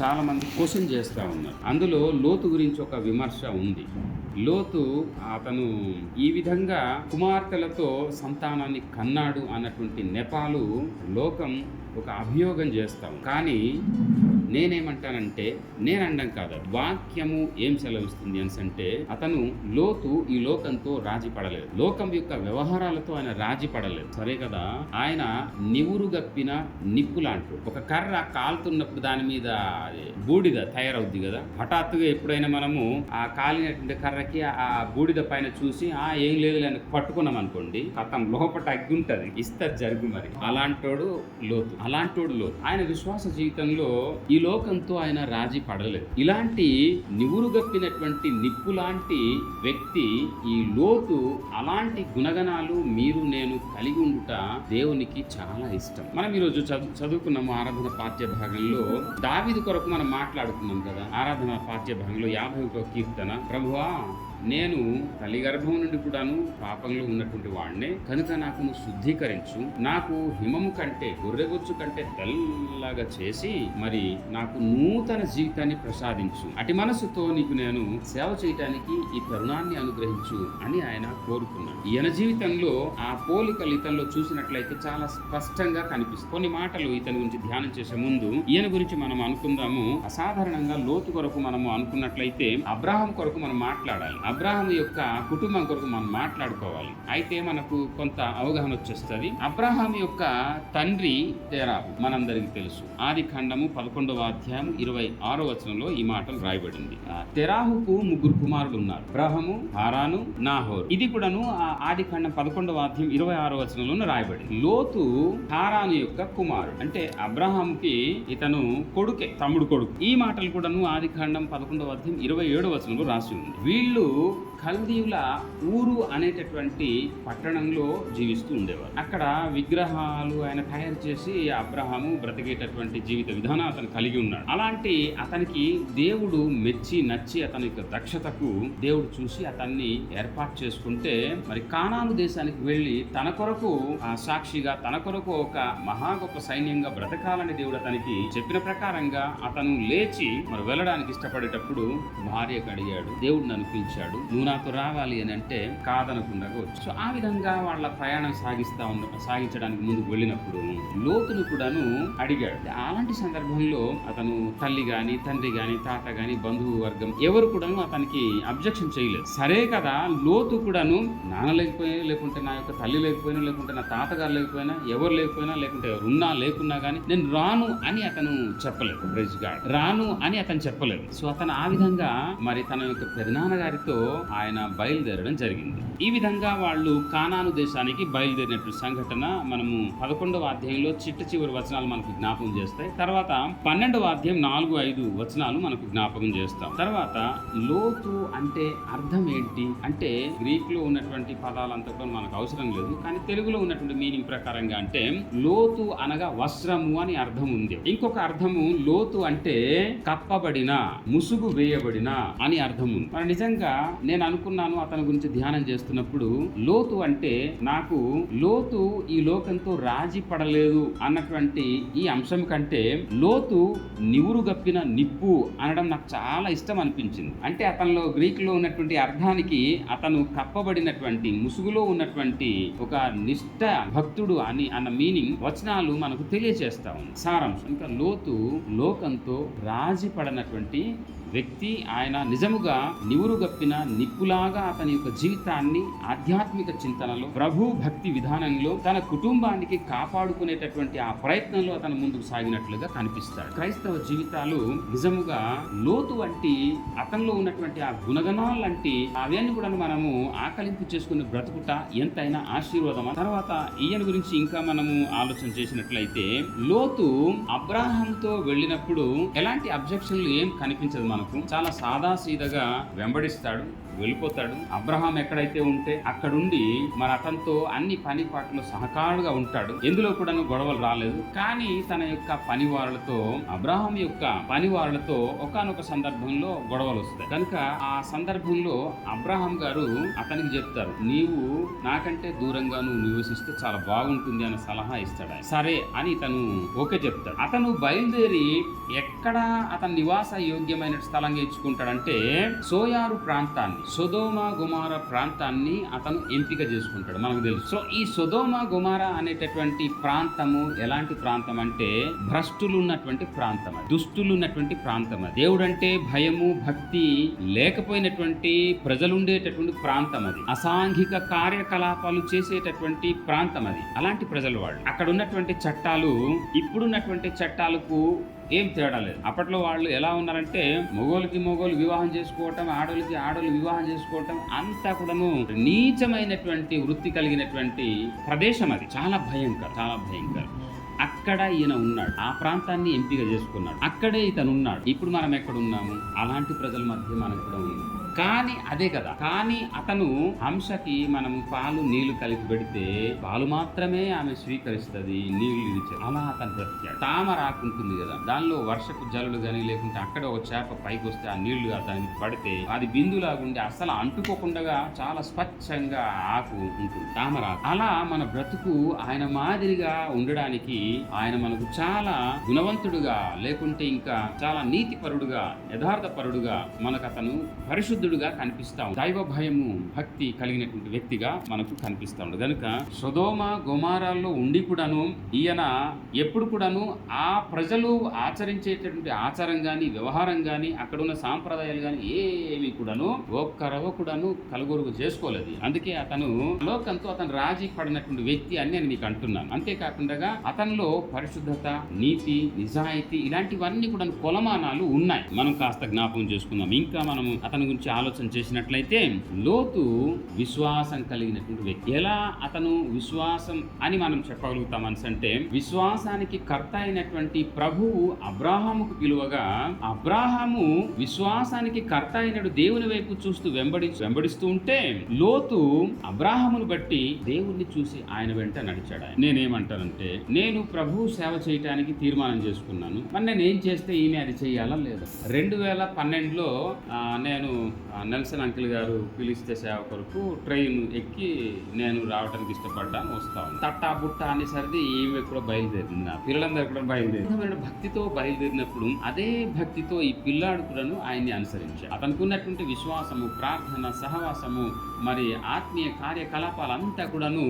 చాలామంది క్వశ్చన్ చేస్తూ ఉన్నారు. అందులో లోతు గురించి ఒక విమర్శ ఉంది. లోతు అతను ఈ విధంగా కుమార్తెలతో సంతానాన్ని కన్నాడు అన్నటువంటి నెపాలు లోకం ఒక అభియోగం చేస్తాం కానీ నేనేమంటానంటే నేను అనడం కాదు. వాక్యము ఏం సెలవిస్తుంది అని అంటే అతను లోతు ఈ లోకంతో రాజీ పడలేదు. లోకం యొక్క వ్యవహారాలతో ఆయన రాజీ పడలేదు. సరే కదా? ఆయన నివురు గప్పిన నిప్పు లాంటి ఒక కర్ర కాలుతున్నప్పుడు దాని మీద బూడిద తయారవుద్ది కదా? హఠాత్తుగా ఎప్పుడైనా మనము ఆ కాలినటువంటి కర్రకి ఆ బూడిద పైన చూసి ఆ ఏం లేదు అని పట్టుకున్నాం అనుకోండి అతను లోపట అగ్గి ఉంటది ఇస్తారు జరుగు మరి. అలాంటోడు లోతు. అలాంటోడు లోతు. ఆయన విశ్వాస జీవితంలో ఈ లోకంతో ఆయన రాజీ పడలేదు. ఇలాంటి నివురుగప్పినటువంటి నిప్పు లాంటి వ్యక్తి ఈ లోతు అలాంటి గుణగణాలు మీరు నేను కలిగి ఉండుట దేవునికి చాలా ఇష్టం. మనం ఈరోజు చదువు చదువుకున్నాము ఆరాధన పాఠ్య భాగంలో. దావిది కొరకు మనం మాట్లాడుకున్నాం కదా ఆరాధన పాఠ్య భాగంలో యాభై ఒక కీర్తన. ప్రభువా నేను తల్లి గర్భం నుండి కూడాను పాపంలో ఉన్నటువంటి వాడినే కనుక నాకు నువ్వు శుద్ధీకరించు. నాకు హిమము కంటే గొర్రెగొచ్చు కంటే తెల్లగా చేసి మరి నాకు నూతన జీవితాన్ని ప్రసాదించు. అటు మనసుతో నీకు నేను సేవ చేయటానికి ఈ తరుణాన్ని అనుగ్రహించు అని ఆయన కోరుకున్నాడు. ఈయన జీవితంలో ఆ పోలికలు ఇతనిలో చూసినట్లయితే చాలా స్పష్టంగా కనిపిస్తుంది. కొన్ని మాటలు ఇతని గురించి ధ్యానం చేసే ముందు ఈయన గురించి మనం అనుకుందాము. అసాధారణంగా లోతు కొరకు మనము అనుకున్నట్లయితే అబ్రాహం కొరకు మనం మాట్లాడాలి. అబ్రాహం యొక్క కుటుంబం కొరకు మనం మాట్లాడుకోవాలి. అయితే మనకు కొంత అవగాహన వచ్చేస్తుంది. అబ్రాహాం యొక్క తండ్రి తెరాహు మనందరికీ తెలుసు. ఆది ఖండము పదకొండవ అధ్యాయం ఇరవై ఆరో వచనంలో ఈ మాటలు రాయబడింది. ఆ తెరాహుకు ముగ్గురు కుమారులు ఉన్నారు అబ్రాహము హారాను నాహోర్. ఇది కూడాను ఆ ఆది ఖండం పదకొండవ అధ్యాయం ఇరవై ఆరో వచనంలో రాయబడింది. లోతు హారాను యొక్క కుమారుడు. అంటే అబ్రహాంకి ఇతను కొడుకే తమ్ముడు కొడుకు. ఈ మాటలు కూడాను ఆది ఖండం పదకొండవ అధ్యాయం ఇరవై ఏడో వచనంలో రాసి ఉంది. వీళ్ళు do కల్దీవుల ఊరు అనేటటువంటి పట్టణంలో జీవిస్తూ ఉండేవారు. అక్కడ విగ్రహాలు ఆయన తయారు చేసి అబ్రహాము బ్రతికేటటువంటి జీవిత విధానం అతను కలిగి ఉన్నాడు. అలాంటి అతనికి దేవుడు మెచ్చి నచ్చి అతని యొక్క దక్షతకు దేవుడు చూసి అతన్ని ఏర్పాటు చేసుకుంటే మరి కానాను దేశానికి వెళ్ళి తన కొరకు ఆ సాక్షిగా తన కొరకు ఒక మహా గొప్ప సైన్యంగా బ్రతకాలని దేవుడు అతనికి చెప్పిన ప్రకారంగా అతను లేచి మరి వెళ్ళడానికి ఇష్టపడేటప్పుడు భార్యకు అడిగాడు. దేవుడు నన్ను పిలిచాడు. నువ్వు నాతో రావాలి అని అంటే కాదనకుండా వచ్చు. సో ఆ విధంగా వాళ్ళ ప్రయాణం సాగిస్తా ఉన్న సాగించడానికి ముందుకు వెళ్ళినప్పుడు లోతును కూడాను అడిగాడు. అలాంటి సందర్భంలో అతను తల్లి గాని తండ్రి గాని తాత గాని బంధువు వర్గం ఎవరు కూడాను అతనికి అబ్జెక్షన్ చేయలేదు. సరే కదా లోతు కూడాను నాన్న లేకపోయినా లేకుంటే నా యొక్క తల్లి లేకపోయినా లేకుంటే నా తాతగారు లేకపోయినా ఎవరు లేకపోయినా లేకుంటే ఉన్నా లేకున్నా కానీ నేను రాను అని అతను చెప్పలేదు. Bridge guard. రాను అని అతను చెప్పలేదు. సో అతను ఆ విధంగా మరి తన యొక్క పెదనాన్న గారితో ఆయన బయలుదేరడం జరిగింది. ఈ విధంగా వాళ్ళు కానాను దేశానికి బయలుదేరినట్టు సంఘటన మనము పదకొండవ అధ్యాయంలో చిట్ట చివరి వచనాలు మనకు జ్ఞాపకం చేస్తాయి. తర్వాత పన్నెండవ అధ్యాయం నాలుగు ఐదు వచనాలు మనకు జ్ఞాపకం చేస్తాం. తర్వాత లోతు అంటే అర్థం ఏంటి? అంటే గ్రీక్లో ఉన్నటువంటి పదాలంతా కూడా మనకు అవసరం లేదు. కానీ తెలుగులో ఉన్నటువంటి మీనింగ్ ప్రకారంగా అంటే లోతు అనగా వస్త్రము అని అర్థం ఉంది. ఇంకొక అర్థము లోతు అంటే కప్పబడిన ముసుగు వేయబడిన అని అర్థం ఉంది. మరి నిజంగా నేను అనుకున్నాను అతని గురించి ధ్యానం చేస్తున్నప్పుడు లోతు అంటే నాకు లోతు ఈ లోకంతో రాజీ పడలేదు అన్నటువంటి ఈ అంశం కంటే లోతు నివురు గప్పిన నిప్పు అనడం నాకు చాలా ఇష్టం అనిపించింది. అంటే అతనిలో గ్రీకులో ఉన్నటువంటి అర్థానికి అతను కప్పబడినటువంటి ముసుగులో ఉన్నటువంటి ఒక నిష్ఠ భక్తుడు అని అన్న మీనింగ్ వచనాలు మనకు తెలియజేస్తా ఉంది. సారాంశం. ఇంకా లోతు లోకంతో రాజీ పడనటువంటి వ్యక్తి ఆయన నిజముగా నివురుగప్పిన నిప్పులాగా అతని యొక్క జీవితాన్ని ఆధ్యాత్మిక చింతనలో ప్రభు భక్తి విధానంలో తన కుటుంబానికి కాపాడుకునేటటువంటి ఆ ప్రయత్నంలో అతను ముందుకు సాగినట్లుగా కనిపిస్తాడు. క్రైస్తవ జీవితాలు నిజముగా లోతు వంటి అతనిలో ఉన్నటువంటి ఆ గుణగణాలు లాంటి అవన్నీ కూడా మనము ఆకలింపు చేసుకుని బ్రతుకుట ఎంతైనా ఆశీర్వాదం తర్వాత ఈయన గురించి ఇంకా మనము ఆలోచన చేసినట్లయితే లోతు అబ్రాహంతో వెళ్ళినప్పుడు ఎలాంటి అబ్జెక్షన్లు ఏం కనిపించదు మనకు చాలా సాదాసీదగా వెంబడిస్తాడు. వెళ్ళిపోతాడు. అబ్రహాం ఎక్కడైతే ఉంటే అక్కడుండి మరి అతనితో అన్ని పని పాటలు సహకారుగా ఉంటాడు. ఎందులో కూడా గొడవలు రాలేదు. కానీ తన యొక్క పనివారులతో అబ్రహాం యొక్క పనివారులతో ఒకానొక సందర్భంలో గొడవలు వస్తాయి. కనుక ఆ సందర్భంలో అబ్రహాం గారు అతనికి చెప్తారు నీవు నాకంటే దూరంగా నువ్వు నివసిస్తే చాలా బాగుంటుంది అనే సలహా ఇస్తాడు సరే అని తను ఓకే చెప్తాడు. అతను బయలుదేరి ఎక్కడ అతని నివాస యోగ్యమైన స్థలంగా ఎంచుకుంటాడంటే సోయారు ప్రాంతాన్ని సుధోమ గుమార ప్రాంతాన్ని అతను ఎంపిక చేసుకుంటాడు మనకు తెలుసు. సో ఈ సుధోమ గుమార అనేటటువంటి ప్రాంతము ఎలాంటి ప్రాంతం అంటే భ్రష్టులు ఉన్నటువంటి ప్రాంతం అది దుష్టులు ఉన్నటువంటి ప్రాంతం అది. దేవుడు అంటే భయము భక్తి లేకపోయినటువంటి ప్రజలుండేటటువంటి ప్రాంతం అది. అసాంఘిక కార్యకలాపాలు చేసేటటువంటి ప్రాంతం అది. అలాంటి ప్రజలు వాళ్ళు. అక్కడ ఉన్నటువంటి చట్టాలు ఇప్పుడున్నటువంటి చట్టాలకు ఏం తేడా లేదు. అప్పట్లో వాళ్ళు ఎలా ఉన్నారంటే మొగోళ్ళకి మొగోలు వివాహం చేసుకోవటం ఆడోళ్ళకి ఆడోళ్ళు వివాహం చేసుకోవటం అంతా కూడాను నీచమైనటువంటి వృత్తి కలిగినటువంటి ప్రదేశం అది. చాలా భయంకర చాలా భయంకర. అక్కడ ఈయన ఉన్నాడు. ఆ ప్రాంతాన్ని ఎంపిక చేసుకున్నాడు. అక్కడే ఇతను ఉన్నాడు ఇప్పుడు మనం ఎక్కడ ఉన్నాము? అలాంటి ప్రజల మధ్య మనం కూడా ఉన్నాం. కానీ అదే కదా. కానీ అతను హంసకి మనం పాలు నీళ్ళు కలిపి పెడితే పాలు మాత్రమే ఆమె స్వీకరిస్తుంది నీళ్ళు ఇచ్చారు అలా అతను బ్రతికాడు. తామ రాకుంటుంది కదా. దానిలో వర్షపు జల్లులు కానీ లేకుంటే అక్కడ ఒక చేప పైకి వస్తే ఆ నీళ్ళు దానికి పడితే అది బిందులాగుండి అసలు అంటుకోకుండా చాలా స్వచ్ఛంగా ఆకు ఉంటుంది. తామర అలా మన బ్రతుకు ఆయన మాదిరిగా ఉండడానికి ఆయన మనకు చాలా గుణవంతుడుగా లేకుంటే ఇంకా చాలా నీతిపరుడుగా యథార్థపరుడుగా మనకు అతను పరిశుద్ధుడుగా కనిపిస్తాం దైవ భయము భక్తి కలిగినటువంటి వ్యక్తిగా మనకు కనిపిస్తా ఉన్నాడు కనుక సుధోమ గోమారాల్లో ఉండి కూడాను ఈయన ఎప్పుడు కూడాను ఆ ప్రజలు ఆచరించేటటువంటి ఆచారం కానీ వ్యవహారం కానీ అక్కడ ఉన్న సాంప్రదాయాలు కానీ ఏమి కూడాను ఒక్కరవ కూడాను కలుగురుగు చేసుకోలేదు. అందుకే అతను లోకంతో అతను రాజీ పడినటువంటి వ్యక్తి అని నేను మీకు అంటున్నాను. అంతేకాకుండా అతనిలో పరిశుద్ధత నీతి నిజాయితీ ఇలాంటివన్నీ కూడా కొలమానాలు ఉన్నాయి. మనం కాస్త జ్ఞాపకం చేసుకుందాం. ఇంకా మనము అతని గురించి ఆలోచన చేసినట్లయితే లోతు విశ్వాసం కలిగినటువంటి వ్యక్తి. ఎలా అతను విశ్వాసం అని మనం చెప్పగలుగుతాం అంటే విశ్వాసానికి కర్త అయినటువంటి ప్రభువు అబ్రాహాముకు పిలువగా అబ్రాహాము విశ్వాసానికి కర్త అయినడు దేవుని వైపు చూస్తూ వెంబడి వెంబడిస్తూ ఉంటే లోతు అబ్రాహామును బట్టి దేవుణ్ణి చూసి ఆయన వెంట నడిచాడు ఆయన. నేనేమంటానంటే నేను ప్రభు సేవ చేయటానికి తీర్మానం చేసుకున్నాను. మరి నేను ఏం చేస్తే ఈమె అది చేయాలా లేదా? రెండు వేల పన్నెండులో నేను నెల్సన్ అంకిల్ గారు పిలిస్తే సేవ కొరకు ట్రైన్ ఎక్కి నేను రావడానికి ఇష్టపడ్డాను వస్తాను తట్టా బుట్ట అనేసరికి ఈమె కూడా బయలుదేరింది. నా పిల్లలందరూ కూడా బయలుదేరింది భక్తితో బయలుదేరినప్పుడు అదే భక్తితో ఈ పిల్లాడు కూడాను ఆయన్ని అనుసరించాడు. అతనికి ఉన్నటువంటి విశ్వాసము ప్రార్థన సహవాసము మరి ఆత్మీయ కార్యకలాపాలంతా కూడాను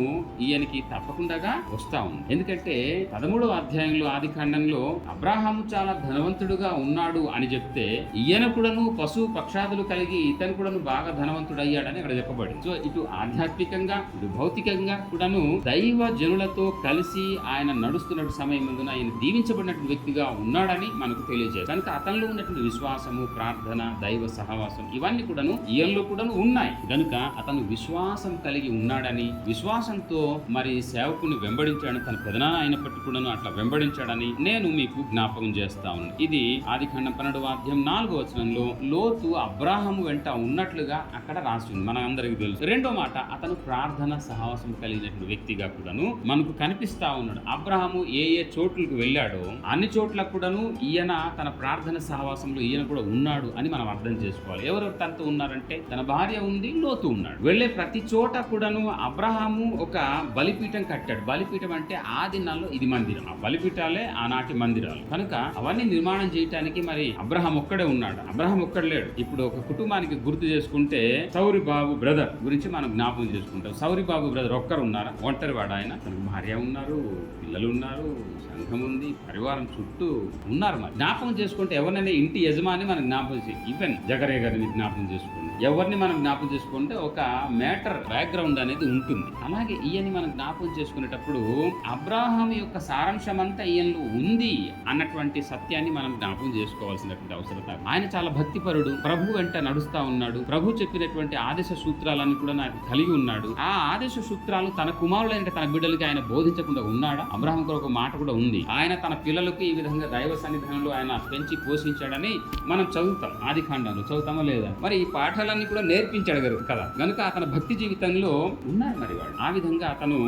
ఈయనకి తప్పకుండా వస్తా ఉంది. ఎందుకంటే పదమూడవ అధ్యాయంలో ఆది ఖండంలో అబ్రాహాము చాలా ధనవంతుడుగా ఉన్నాడు అని చెప్తే ఈయన కూడాను పశు పక్షాదులు కలిగి ఇతను కూడాను బాగా ధనవంతుడు అయ్యాడని అక్కడ చెప్పబడింది. సో ఇటు ఆధ్యాత్మికంగా ఇటు భౌతికంగా కూడాను దైవ జనులతో కలిసి ఆయన నడుస్తున్న సమయం ముందున ఆయన దీవించబడినటువంటి వ్యక్తిగా ఉన్నాడని మనకు తెలియజేస్తుంది. కనుక అతనిలో ఉన్నటువంటి విశ్వాసము ప్రార్థన దైవ సహవాసం ఇవన్నీ కూడాను ఈయనలో కూడాను ఉన్నాయి. కనుక అతను విశ్వాసం కలిగి ఉన్నాడని విశ్వాసంతో మరి సేవకుని వెంబడించాడని తన పెదనాన్న అయినప్పటికీ కూడాను అట్లా వెంబడించాడని నేను మీకు జ్ఞాపకం చేస్తా ఉన్నాను. ఇది ఆది ఖండం పన్నెండు వాద్యం నాలుగో వచనంలో లోతు అబ్రాహము వెంట ఉన్నట్లుగా అక్కడ రాసి ఉంది. మన అందరికీ తెలుసు. రెండో మాట అతను ప్రార్థన సహవాసం కలిగినటువంటి వ్యక్తిగా కూడాను మనకు కనిపిస్తా ఉన్నాడు. అబ్రహాము ఏ ఏ చోట్లకు వెళ్ళాడో అన్ని చోట్ల కూడాను ఈయన తన ప్రార్థన సహవాసంలో ఈయన కూడా ఉన్నాడు అని మనం అర్థం చేసుకోవాలి. ఎవరెవరు తనతో ఉన్నారంటే తన భార్య ఉంది లోతు ఉన్నాడు. వెళ్ళే ప్రతి చోట కూడాను అబ్రహాము ఒక బలిపీఠం కట్టాడు. బలిపీఠం అంటే ఆ దినాల్లో ఇది మందిరం. ఆ బలిపీఠాలే ఆనాటి మందిరాలు. కనుక అవన్నీ నిర్మాణం చేయటానికి మరి అబ్రహాం ఒక్కడే ఉన్నాడు. అబ్రహాం ఒక్కడు లేడు. ఇప్పుడు ఒక కుటుంబం మనకి గుర్తు చేసుకుంటే సౌరి బాబు బ్రదర్ గురించి మనం జ్ఞాపకం చేసుకుంటాం. సౌరి బాబు బ్రదర్ ఒక్కరు ఉన్నారా ఒంటరి వాడు ఆయన? తనకు భార్య ఉన్నారు పిల్లలు ఉన్నారు సంఘం ఉంది పరివారం చుట్టూ ఉన్నారు మరి. జ్ఞాపకం చేసుకుంటే ఎవరైనా ఇంటి యజమాని మనం జ్ఞాపకం చేసి ఈవెన్ జగరే గారిని జ్ఞాపకం చేసుకుంటాం. ఎవరిని మనం జ్ఞాపకం చేసుకుంటే ఒక మ్యాటర్ బ్యాక్గ్రౌండ్ అనేది ఉంటుంది. అలాగే ఈయన్ని మనం జ్ఞాపకం చేసుకునేటప్పుడు అబ్రాహాం యొక్క సారాంశం అంతా ఈయనలో ఉంది అన్నటువంటి సత్యాన్ని మనం జ్ఞాపకం చేసుకోవాల్సినటువంటి అవసరత ఆయన చాలా భక్తిపరుడు. ప్రభు వెంట నడుస్తూ నడుస్తా ఉన్నాడు. ప్రభు చెప్పినటువంటి ఆదేశ సూత్రాలను కూడా నాకు కలిగి ఉన్నాడు. ఆ ఆదేశ సూత్రాలు తన కుమారులైన తన బిడ్డలకి ఆయన బోధించకుండా ఉన్నాడా? కూడా ఒక మాట కూడా ఉంది. ఆయన తన పిల్లలకు ఈ విధంగా దైవ సన్నిధానంలో ఆయన పెంచి పోషించాడని మనం చదువుతాం. ఆది కాండంలో చదువుతామా లేదా? మరి ఈ విషయాలన్నీ కూడా నేర్పించాడు కదా కనుక అతని భక్తి జీవితంలో ఉన్నారు మరి వాడు. ఆ విధంగా అతను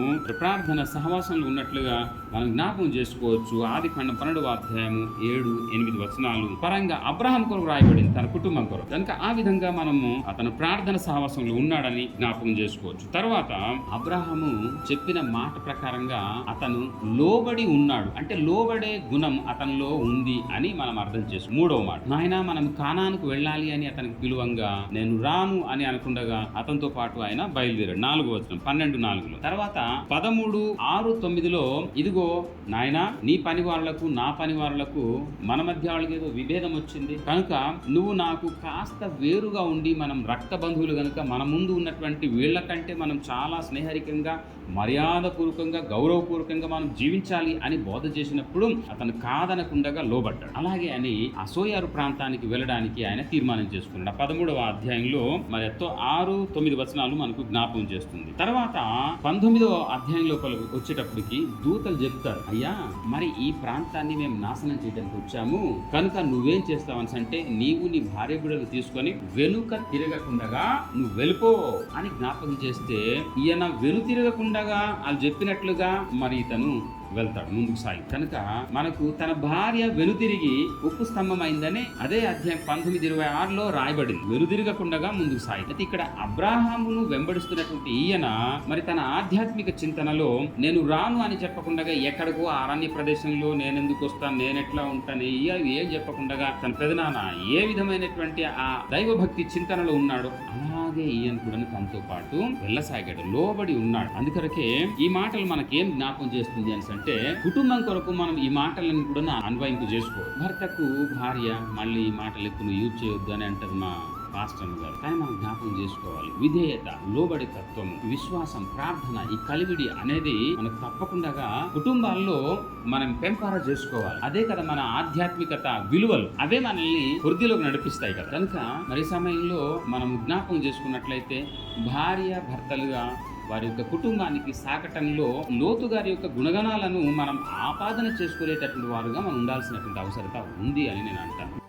ప్రార్థన సహవాసంలో ఉన్నట్లుగా మనం జ్ఞాపకం చేసుకోవచ్చు. ఆది ఖండం పన్నెండు అధ్యాయము ఏడు ఎనిమిది వచనాలు. పరంగా అబ్రహం కొరకు రాయబడింది తన కుటుంబం కొరకు. కనుక ఆ విధంగా మనము అతను ప్రార్థన సహవాసంలో ఉన్నాడని జ్ఞాపకం చేసుకోవచ్చు. తర్వాత అబ్రహము చెప్పిన మాట ప్రకారంగా అతను లోబడి ఉన్నాడు. అంటే లోబడే గుణం అతనిలో ఉంది అని మనం అర్థం చేసుకో మూడవ మాట. నాయన మనం కానానికి వెళ్ళాలి అని అతనికి పిలువంగా నేను రాను అని అనుకుండగా అతనితో పాటు ఆయన బయలుదేరాడు. నాలుగు వచనం పన్నెండు నాలుగులో. తర్వాత పదమూడు ఆరు తొమ్మిదిలో ఇదిగో నాయన నీ పని వాళ్ళకు నా పని వాళ్ళకు మన మధ్య వాళ్ళకి ఏదో విభేదం వచ్చింది. కనుక నువ్వు నాకు కాస్త వేరుగా ఉండి మనం రక్త బంధువులు కనుక మన ముందు ఉన్నటువంటి వీళ్ళకంటే మనం చాలా స్నేహరికంగా మర్యాదపూర్వకంగా గౌరవపూర్వకంగా మనం జీవించాలి అని బోధ చేసినప్పుడు అతను కాదనకుండగా లోబడ్డాడు. అలాగే అని అసోయారు ప్రాంతానికి వెళ్ళడానికి ఆయన తీర్మానం చేసుకున్నాడు. పదమూడవ అధ్యాయంలో మరి ఆరు తొమ్మిది వచనాలు మనకు జ్ఞాపకం చేస్తుంది. తర్వాత పంతొమ్మిదవ అధ్యాయం లోపల వచ్చేటప్పటికి దూతలు చెప్తారు అయ్యా మరి ఈ ప్రాంతాన్ని మేము నాశనం చేయడానికి వచ్చాము. కనుక నువ్వేం చేస్తావని అంటే నీవు నీ భార్య బిడ్డలు తీసుకొని వెనుక తిరగకుండగా నువ్వు వెళ్ళిపో అని జ్ఞాపకం చేస్తే ఈయన వెను తిరగకుండగా వాళ్ళు చెప్పినట్లుగా మరి ఇతను వెళ్తాడు ముందుకు సాగి. కనుక మనకు తన భార్య వెనుతిరిగి ఉప్పు స్తంభమైందని అదే అధ్యాయం పంతొమ్మిది ఇరవై ఆరులో రాయబడింది. వెనుదిరగకుండగా ముందుకు సాగి. అయితే ఇక్కడ అబ్రాహామును వెంబడిస్తున్నటువంటి ఈయన మరి తన ఆధ్యాత్మిక చింతనలో నేను రాను అని చెప్పకుండా ఎక్కడికో అరణ్య ప్రదేశంలో నేను ఎందుకు వస్తాను నేను ఎట్లా ఉంటాను ఏం చెప్పకుండా తన పెదనాన్న ఏ విధమైనటువంటి ఆ దైవభక్తి చింతనలో ఉన్నాడో అలాగే ఈయన కూడా తనతో పాటు వెళ్ళసాగాడు లోబడి ఉన్నాడు. అందుకొరకే ఈ మాటలు మనకేం జ్ఞాపకం చేస్తుంది అని అంటే కుటుంబం కొరకు మనం ఈ మాటలను కూడా అన్వయింపు చేసుకో. భర్తకు భార్య మళ్ళీ ఈ మాటలు ఎక్కువ యూజ్ చేయొద్దు అని అంటారు మా పాస్టర్ గారు కానీ మనం జ్ఞాపకం చేసుకోవాలి. విధేయత లోబడి తత్వం విశ్వాసం ప్రార్థన ఈ కలివిడి అనేది మనకు తప్పకుండా కుటుంబాల్లో మనం పెంపార చేసుకోవాలి. అదే కదా మన ఆధ్యాత్మికత విలువలు. అవే మనల్ని వృద్ధిలోకి నడిపిస్తాయి కదా. కనుక మరి సమయంలో మనం జ్ఞాపకం చేసుకున్నట్లయితే భార్య భర్తలుగా వారి యొక్క కుటుంబానికి సాకటంలో లోతు గారి యొక్క గుణగణాలను మనం ఆపాదన చేసుకునేటటువంటి వారుగా మనం ఉండాల్సినటువంటి అవసరత ఉంది అని నేను అంటాను.